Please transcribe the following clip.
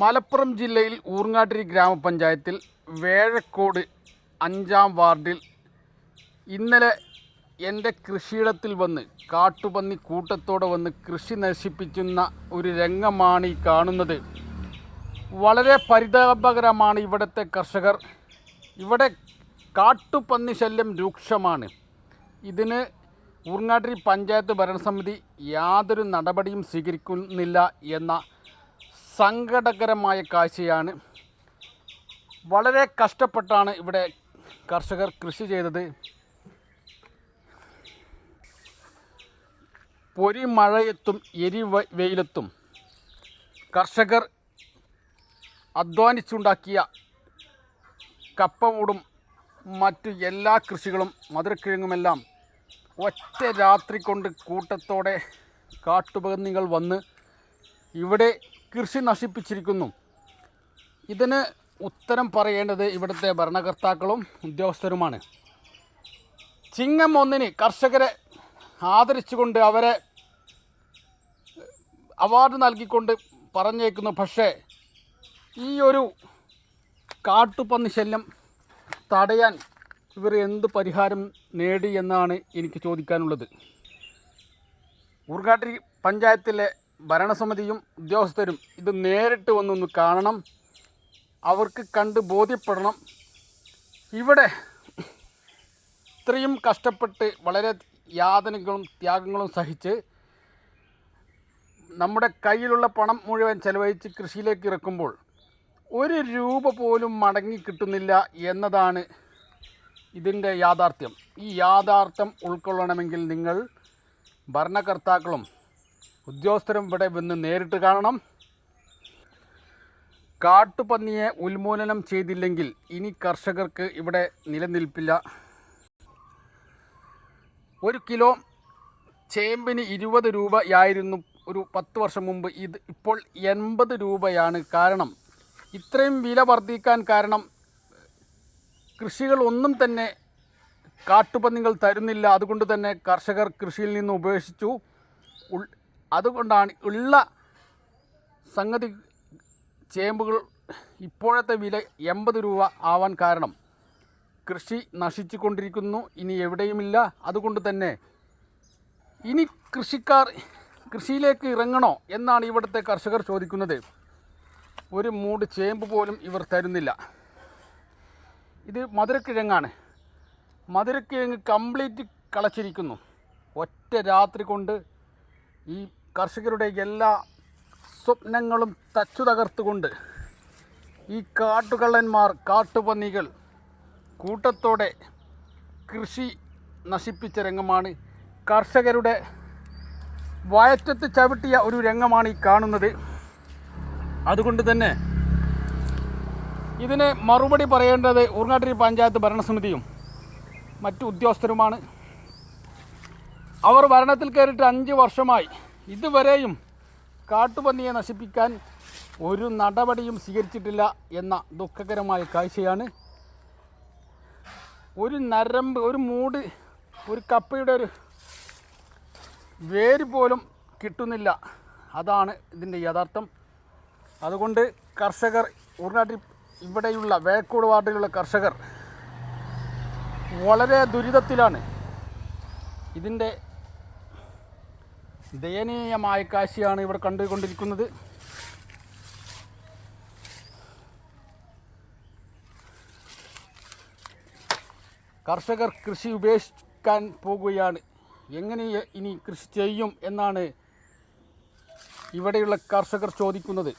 മലപ്പുറം ജില്ലയിൽ ഊർങ്ങാട്ടിരി ഗ്രാമപഞ്ചായത്തിൽ വേഴക്കോട് അഞ്ചാം വാർഡിൽ ഇന്നലെ എന്റെ കൃഷിയിടത്തിൽ വന്ന് കാട്ടുപന്നി കൂട്ടത്തോടെ വന്ന് കൃഷി നശിപ്പിക്കുന്ന ഒരു രംഗമാണ് ഈ കാണുന്നത്. വളരെ പരിതാപകരമാണ് ഇവിടുത്തെ കർഷകർ. ഇവിടെ കാട്ടുപന്നി ശല്യം രൂക്ഷമാണ്. ഇതിന് ഊർങ്ങാട്ടിരി പഞ്ചായത്ത് ഭരണസമിതി യാതൊരു നടപടിയും സ്വീകരിക്കുന്നില്ല എന്ന സങ്കടകരമായ കാഴ്ചയാണ്. വളരെ കഷ്ടപ്പെട്ടാണ് ഇവിടെ കർഷകർ കൃഷി ചെയ്തത്. പൊരി മഴയത്തും എരി വെയിലത്തും കർഷകർ അധ്വാനിച്ചുണ്ടാക്കിയ കപ്പമൂടും മറ്റ് എല്ലാ കൃഷികളും മധുരക്കിഴങ്ങുമെല്ലാം ഒറ്റ രാത്രി കൊണ്ട് കൂട്ടത്തോടെ കാട്ടുപകുന്നികൾ വന്ന് ഇവിടെ കൃഷി നശിപ്പിച്ചിരിക്കുന്നു. ഇതിന് ഉത്തരം പറയേണ്ടത് ഇവിടുത്തെ ഭരണകർത്താക്കളും ഉദ്യോഗസ്ഥരുമാണ്. ചിങ്ങം ഒന്നിന് കർഷകരെ ആദരിച്ചുകൊണ്ട് അവരെ അവാർഡ് നൽകിക്കൊണ്ട് പറഞ്ഞേക്കുന്നു. പക്ഷേ ഈ ഒരു കാട്ടുപന്നി ശല്യം തടയാൻ ഇവർ എന്ത് പരിഹാരം നേടി എന്നാണ് എനിക്ക് ചോദിക്കാനുള്ളത്. ഊർഗാട്ടി പഞ്ചായത്തിലെ ഭരണസമിതിയും ഉദ്യോഗസ്ഥരും ഇത് നേരിട്ട് വന്നൊന്ന് കാണണം. അവർക്ക് കണ്ട് ബോധ്യപ്പെടണം. ഇവിടെ ഇത്രയും കഷ്ടപ്പെട്ട് വളരെ യാതനകളും ത്യാഗങ്ങളും സഹിച്ച് നമ്മുടെ കയ്യിലുള്ള പണം മുഴുവൻ ചെലവഴിച്ച് കൃഷിയിലേക്ക് ഇറക്കുമ്പോൾ ഒരു രൂപ പോലും മടങ്ങി കിട്ടുന്നില്ല എന്നതാണ് ഇതിന്റെ യാഥാർത്ഥ്യം. ഈ യാഥാർത്ഥ്യം ഉൾക്കൊള്ളണമെങ്കിൽ നിങ്ങൾ ഭരണകർത്താക്കളും ഉദ്യോഗസ്ഥരും ഇവിടെ വന്ന് നേരിട്ട് കാണണം. കാട്ടുപന്നിയെ ഉന്മൂലനം ചെയ്തില്ലെങ്കിൽ ഇനി കർഷകർക്ക് ഇവിടെ നിലനിൽപ്പില്ല. ഒരു കിലോ ചേമ്പിന് ഇരുപത് രൂപയായിരുന്നു ഒരു പത്ത് വർഷം മുമ്പ്. ഇത് ഇപ്പോൾ എൺപത് രൂപയാണ് കാരണം. ഇത്രയും വില വർദ്ധിക്കാൻ കാരണം കൃഷികൾ ഒന്നും തന്നെ കാട്ടുപന്നികൾ തരുന്നില്ല. അതുകൊണ്ട് തന്നെ കർഷകർ കൃഷിയിൽ നിന്ന് ഉപേക്ഷിച്ചു. അതുകൊണ്ടാണ് ഉള്ള സംഗതി ചേമ്പുകൾ ഇപ്പോഴത്തെ വില എൺപത് രൂപ ആവാൻ കാരണം. കൃഷി നശിച്ചു കൊണ്ടിരിക്കുന്നു ഇനി എവിടെയുമില്ല. അതുകൊണ്ട് തന്നെ ഇനി കൃഷിക്കാർ കൃഷിയിലേക്ക് ഇറങ്ങണോ എന്നാണ് ഇവിടുത്തെ കർഷകർ ചോദിക്കുന്നത്. ഒരു മൂട് ചേമ്പ് പോലും ഇവർ തരുന്നില്ല. ഇത് മധുരക്കിഴങ്ങാണ്. മധുരക്കിഴങ്ങ് കംപ്ലീറ്റ് കളച്ചിരിക്കുന്നു. ഒറ്റ രാത്രി കൊണ്ട് ഈ കർഷകരുടെ എല്ലാ സ്വപ്നങ്ങളും തച്ചു തകർത്തുകൊണ്ട് ഈ കാട്ടുകള്ളന്മാർ കാട്ടുപന്നികൾ കൂട്ടത്തോടെ കൃഷി നശിപ്പിച്ച രംഗമാണ്. കർഷകരുടെ വയറ്റത്ത് ചവിട്ടിയ ഒരു രംഗമാണ് ഈ കാണുന്നത്. അതുകൊണ്ട് തന്നെ ഇതിന് മറുപടി പറയേണ്ടത് ഊർങ്ങാട്ടിരി പഞ്ചായത്ത് ഭരണസമിതിയും മറ്റു ഉദ്യോഗസ്ഥരുമാണ്. അവർ ഭരണത്തിൽ കയറിയിട്ട് അഞ്ച് വർഷമായി ഇതുവരെയും കാട്ടുപന്നിയെ നശിപ്പിക്കാൻ ഒരു നടപടിയും സ്വീകരിച്ചിട്ടില്ല എന്ന ദുഃഖകരമായ കാഴ്ചയാണ്. ഒരു നരമ്പ് ഒരു മൂട് ഒരു കപ്പയുടെ ഒരു വേര് പോലും കിട്ടുന്നില്ല. അതാണ് ഇതിന്റെ യഥാർത്ഥം. അതുകൊണ്ട് കർഷകർ ഉൾനാട്ടിൽ ഇവിടെയുള്ള വേക്കോട് വാർഡിലുള്ള കർഷകർ വളരെ ദുരിതത്തിലാണ് ഇതിന്റെ ദയനീയമായ കാശിയാണ് ഇവിടെ കണ്ടുകൊണ്ടിരിക്കുന്നത്. കർഷകർ കൃഷി ഉപേക്ഷിക്കാൻ പോകുകയാണ്. എങ്ങനെ ഇനി കൃഷി ചെയ്യും എന്നാണ് ഇവിടെയുള്ള കർഷകർ ചോദിക്കുന്നത്.